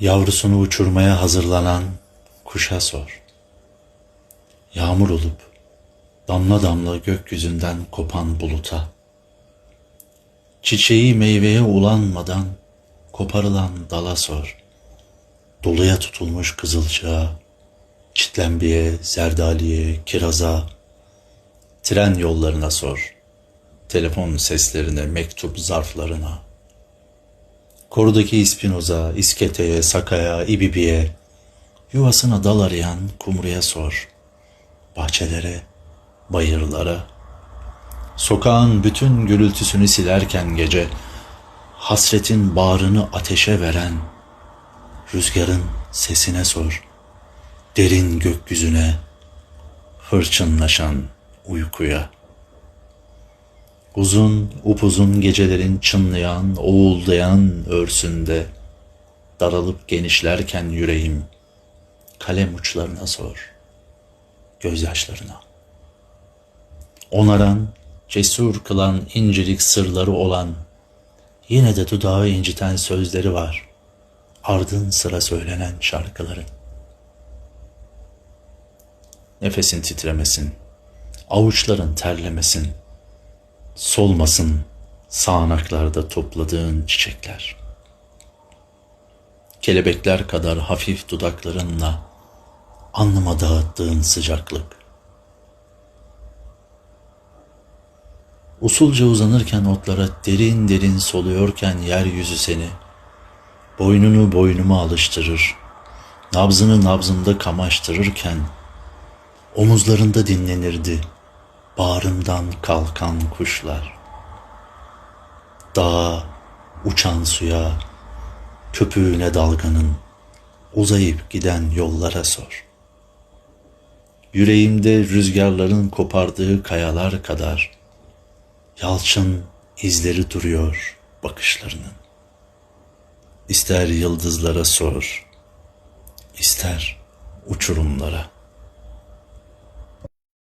Yavrusunu uçurmaya hazırlanan kuşa sor. Yağmur olup damla damla gökyüzünden kopan buluta. Çiçeği meyveye ulanmadan koparılan dala sor. Doluya tutulmuş kızılcığa, çitlenbiye, zerdaliye, kiraza, tren yollarına sor. Telefon seslerine, mektup zarflarına. Korudaki ispinoza, isketeye, sakaya, ibibiye, yuvasına dal arayan kumruya sor. Bahçelere, bayırlara, sokağın bütün gürültüsünü silerken gece, hasretin bağrını ateşe veren, rüzgarın sesine sor. Derin gökyüzüne, hırçınlaşan uykuya.'' Uzun upuzun gecelerin çınlayan, oğuldayan örsünde daralıp genişlerken yüreğim kalem uçlarına sor, gözyaşlarına. Onaran, cesur kılan incelik sırları olan, yine de dudağı inciten sözleri var, ardın sıra söylenen şarkıların. Nefesin titremesin, avuçların terlemesin, solmasın sağanaklarda topladığın çiçekler. Kelebekler kadar hafif dudaklarınla alnıma dağıttığın sıcaklık. Usulca uzanırken otlara derin derin soluyorken yeryüzü seni, boynunu boynuma alıştırır, nabzını nabzımda kamaştırırken, omuzlarında dinlenirdi.'' Bağrımdan kalkan kuşlar. Dağa, uçan suya, köpüğüne dalganın, uzayıp giden yollara sor. Yüreğimde rüzgarların kopardığı kayalar kadar, yalçın izleri duruyor bakışlarının. İster yıldızlara sor, ister uçurumlara.''